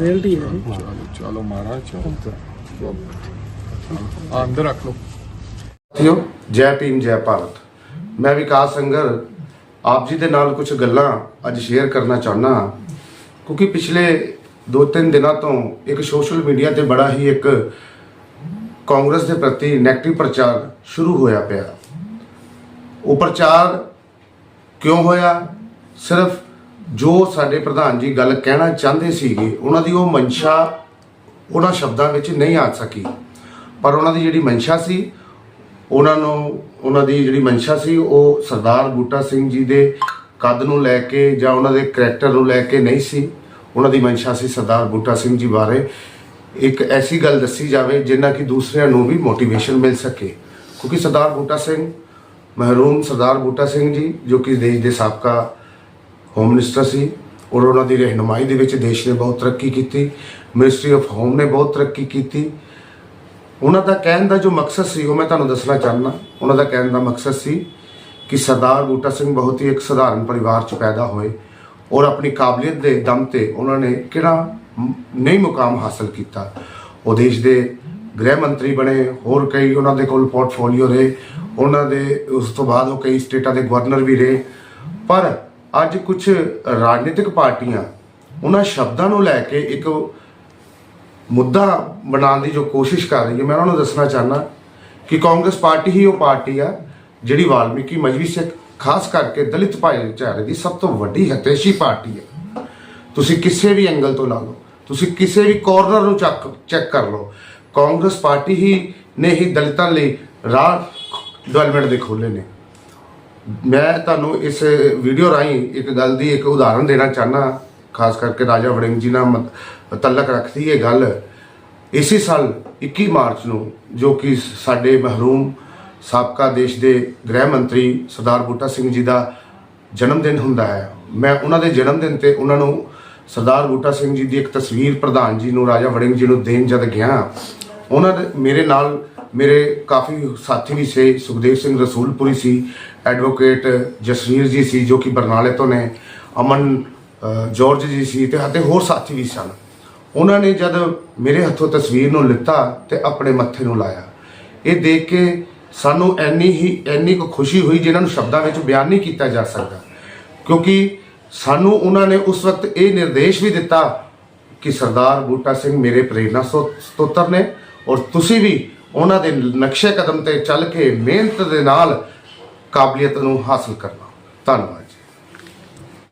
Reality ਹੈ ਇਹ। ਚਲੋ ਚਲੋ ਮਹਾਰਾਜ ਚਲੋ। ਚਲੋ। ਆ ਅੰਦਰ ਰੱਖ ਲਓ। ਸਾਥੀਓ ਜੈ ਭੀਮ ਜੈ ਭਾਰਤ। ਮੈਂ ਵਿਕਾਸ ਸੰਗਰ ਆਪ ਜੀ ਦੇ ਨਾਲ ਕੁਝ ਗੱਲਾਂ ਅੱਜ ਸ਼ੇਅਰ ਕਰਨਾ ਚਾਹੁੰਦਾ ਹਾਂ। ਕਿਉਂਕਿ ਪਿਛਲੇ 2-3 ਦਿਨਾਂ ਤੋਂ ਇੱਕ ਸੋਸ਼ਲ ਮੀਡੀਆ ਤੇ ਬੜਾ ਹੀ ਇੱਕ ਕਾਂਗਰਸ ਦੇ ਪ੍ਰਤੀ ਨੈਗੇਟਿਵ ਪ੍ਰਚਾਰ ਸ਼ੁਰੂ ਹੋਇਆ ਪਿਆ। ਉਹ ਪ੍ਰਚਾਰ ਕਿਉਂ ਹੋਇਆ? ਸਿਰਫ ਜੋ ਸਾਡੇ ਪ੍ਰਧਾਨ ਜੀ ਗੱਲ ਕਹਿਣਾ ਚਾਹੁੰਦੇ ਸੀਗੇ, ਉਹਨਾਂ ਦੀ ਉਹ ਮਨਸ਼ਾ ਉਹਨਾਂ ਸ਼ਬਦਾਂ ਵਿੱਚ ਨਹੀਂ ਆ ਸਕੀ। ਪਰ ਉਹਨਾਂ ਦੀ ਜਿਹੜੀ ਮਨਸ਼ਾ ਸੀ, ਉਹਨਾਂ ਨੂੰ, ਉਹਨਾਂ ਦੀ ਜਿਹੜੀ ਮਨਸ਼ਾ ਸੀ, ਉਹ ਸਰਦਾਰ ਬੂਟਾ ਸਿੰਘ ਜੀ ਦੇ ਕੱਦ ਨੂੰ ਲੈ ਕੇ ਜਾਂ ਉਹਨਾਂ ਦੇ ਕਰੈਕਟਰ ਨੂੰ ਲੈ ਕੇ ਨਹੀਂ ਸੀ। ਉਹਨਾਂ ਦੀ ਮਨਸ਼ਾ ਸੀ ਸਰਦਾਰ ਬੂਟਾ ਸਿੰਘ ਜੀ ਬਾਰੇ। ਇੱਕ ਐਸੀ ਗੱਲ ਦੱਸੀ ਜਾਵੇ, ਜਿੰਨਾ ਕਿ ਦੂਸਰਿਆਂ ਨੂੰ ਵੀ ਮੋਟੀਵੇਸ਼ਨ ਮਿਲ ਸਕੇ। ਕਿਉਂਕਿ ਸਰਦਾਰ ਬੂਟਾ ਸਿੰਘ ਮਹਿਰੂਮ ਸਰਦਾਰ ਬੂਟਾ ਸਿੰਘ ਜੀ, ਜੋ ਕਿ ਦੇਸ਼ ਦੇ ਸਾਬਕਾ ਹੋਮ ਮਿਨਿਸਟਰ ਸੀ ਔਰ ਉਹਨਾਂ ਦੀ ਰਹਿਨੁਮਾਈ ਦੇ ਵਿੱਚ ਦੇਸ਼ ਨੇ ਬਹੁਤ ਤਰੱਕੀ ਕੀਤੀ ਮਿਨਿਸਟਰੀ ਆਫ ਹੋਮ ਨੇ ਬਹੁਤ ਤਰੱਕੀ ਕੀਤੀ। ਉਹਨਾਂ ਦਾ ਕਹਿਣ ਦਾ ਜੋ ਮਕਸਦ ਸੀ, ਉਹ ਮੈਂ ਤੁਹਾਨੂੰ ਦੱਸਣਾ ਚਾਹੁੰਦਾ, ਉਹਨਾਂ ਦਾ ਕਹਿਣ ਦਾ ਮਕਸਦ ਸੀ ਕਿ ਸਰਦਾਰ ਬੂਟਾ ਸਿੰਘ ਬਹੁਤ ਹੀ ਇੱਕ ਸਧਾਰਨ ਪਰਿਵਾਰ 'ਚ ਪੈਦਾ ਹੋਏ ਔਰ ਆਪਣੀ ਕਾਬਲੀਅਤ ਦੇ ਦਮ ਤੇ ਉਹਨਾਂ ਨੇ ਕਿਹੜਾ ਨਹੀਂ ਮੁਕਾਮ ਹਾਸਲ ਕੀਤਾ। ਉਹ ਦੇਸ਼ ਦੇ ਗ੍ਰਹਿ ਮੰਤਰੀ ਬਣੇ, ਹੋਰ ਕਈ ਉਹਨਾਂ ਦੇ ਕੋਲ ਪੋਰਟਫੋਲੀਓ ਰਹੇ, ਉਹਨਾਂ ਦੇ ਉਸ ਤੋਂ ਬਾਅਦ ਉਹ ਕਈ ਸਟੇਟਾਂ ਦੇ ਗਵਰਨਰ ਵੀ ਰਹੇ। ਪਰ ਅੱਜ ਕੁਝ ਰਾਜਨੀਤਿਕ ਪਾਰਟੀਆਂ ਉਹਨਾਂ ਸ਼ਬਦਾਂ ਨੂੰ ਲੈ ਕੇ ਇੱਕ ਮੁੱਦਾ ਬਣਾਉਣ ਦੀ ਜੋ ਕੋਸ਼ਿਸ਼ ਕਰ ਰਹੀ ਹੈ ਮੈਂ ਉਹਨਾਂ ਨੂੰ ਦੱਸਣਾ ਚਾਹਨਾ ਕਿ ਕਾਂਗਰਸ ਪਾਰਟੀ ਹੀ ਉਹ ਪਾਰਟੀ ਆ ਜਿਹੜੀ ਵਾਲਮੀਕੀ ਮਜਬੀ ਸਿੱਖ ਖਾਸ ਕਰਕੇ ਦਲਿਤ ਭਾਈਚਾਰੇ ਦੀ ਸਭ ਤੋਂ ਵੱਡੀ ਹਤੇਸ਼ੀ ਪਾਰਟੀ ਹੈ ਤੁਸੀਂ ਕਿਸੇ ਵੀ ਐਂਗਲ ਤੋਂ ਲਾ ਲਓ, ਤੁਸੀਂ ਕਿਸੇ ਵੀ ਕਾਰਨਰ ਨੂੰ ਚੱਕ ਚੈੱਕ ਕਰ ਲਓ, ਕਾਂਗਰਸ ਪਾਰਟੀ ਹੀ ਨੇ ਹੀ ਦਲਿਤਾਂ ਲਈ ਰਾਹ ਡਿਵੈਲਪਮੈਂਟ ਦੇ ਖੋਲੇ ਨੇ। ਮੈਂ ਤੁਹਾਨੂੰ ਇਸ ਵੀਡੀਓ ਰਾਹੀਂ ਇੱਕ ਗੱਲ ਦੀ ਇੱਕ ਉਦਾਹਰਨ ਦੇਣਾ ਚਾਹਨਾ ਖਾਸ ਕਰਕੇ ਰਾਜਾ ਵੜਿੰਗ ਜੀ ਨਾਲ ਮਤ- ਤਲਕ ਰੱਖਦੀ ਇਹ ਗੱਲ। ਇਸੇ ਸਾਲ 21 ਮਾਰਚ ਨੂੰ ਜੋ ਕਿ ਸਾਡੇ ਮਹਿਰੂਮ ਸਾਬਕਾ ਦੇਸ਼ ਦੇ ਗ੍ਰਹਿ ਮੰਤਰੀ ਸਰਦਾਰ ਬੂਟਾ ਸਿੰਘ ਜੀ ਦਾ ਜਨਮ ਦਿਨ ਹੁੰਦਾ ਹੈ, ਮੈਂ ਉਹਨਾਂ ਦੇ ਜਨਮ ਦਿਨ ਤੇ ਉਹਨਾਂ ਨੂੰ ਸਰਦਾਰ ਬੂਟਾ ਸਿੰਘ ਜੀ ਦੀ ਇੱਕ ਤਸਵੀਰ ਪ੍ਰਧਾਨ ਜੀ ਨੂੰ, ਰਾਜਾ ਵੜਿੰਗ ਜੀ ਨੂੰ ਦੇਣ ਜਦ ਗਿਆ। ਉਹਨਾਂ ਦੇ ਮੇਰੇ ਨਾਲ ਮੇਰੇ ਕਾਫੀ ਸਾਥੀ ਵੀ ਸੀ ਸੁਖਦੇਵ ਸਿੰਘ ਰਸੂਲਪੁਰੀ ਸੀ ਐਡਵੋਕੇਟ ਜਸਵੀਰ ਜੀ ਸੀ ਜੋ ਕਿ ਬਰਨਾਲੇ ਤੋਂ ਨੇ ਅਮਨ ਅ, ਜਾਰਜ ਜੀ ਸੀ ਤੇ ਅਤੇ ਹੋਰ ਸਾਥੀ ਵੀ ਸਨ। ਉਹਨਾਂ ਨੇ ਜਦ ਮੇਰੇ ਹੱਥੋਂ ਤਸਵੀਰ ਨੂੰ ਲਿੱਤਾ ਤੇ ਆਪਣੇ ਮੱਥੇ ਨੂੰ ਲਾਇਆ। ਇਹ ਦੇਖ ਕੇ ਸਾਨੂੰ ਐਨੀ ਹੀ ਐਨੀ ਕੁ ਖੁਸ਼ੀ ਹੋਈ ਜਿਨ੍ਹਾਂ ਨੂੰ ਸ਼ਬਦਾਂ ਵਿੱਚ ਬਿਆਨ ਨਹੀਂ ਕੀਤਾ ਜਾ ਸਕਦਾ। ਕਿਉਂਕਿ ਸਾਨੂੰ ਉਹਨਾਂ ਨੇ ਉਸ ਵਕਤ ਇਹ ਨਿਰਦੇਸ਼ ਵੀ ਦਿੱਤਾ ਕਿ ਸਰਦਾਰ ਬੂਟਾ ਸਿੰਘ ਮੇਰੇ ਪ੍ਰੇਰਨਾ ਸੋ- ਸਤੋਤਰ ਨੇ ਔਰ ਤੁਸੀਂ ਵੀ ਉਹਨਾਂ ਦੇ ਨਕਸ਼ੇ ਕਦਮ ਤੇ ਚੱਲ ਕੇ ਮਿਹਨਤ ਦੇ ਨਾਲ ਕਾਬਲੀਅਤ ਨੂੰ ਹਾਸਲ ਕਰਨਾ। ਧੰਨਵਾਦ ਜੀ।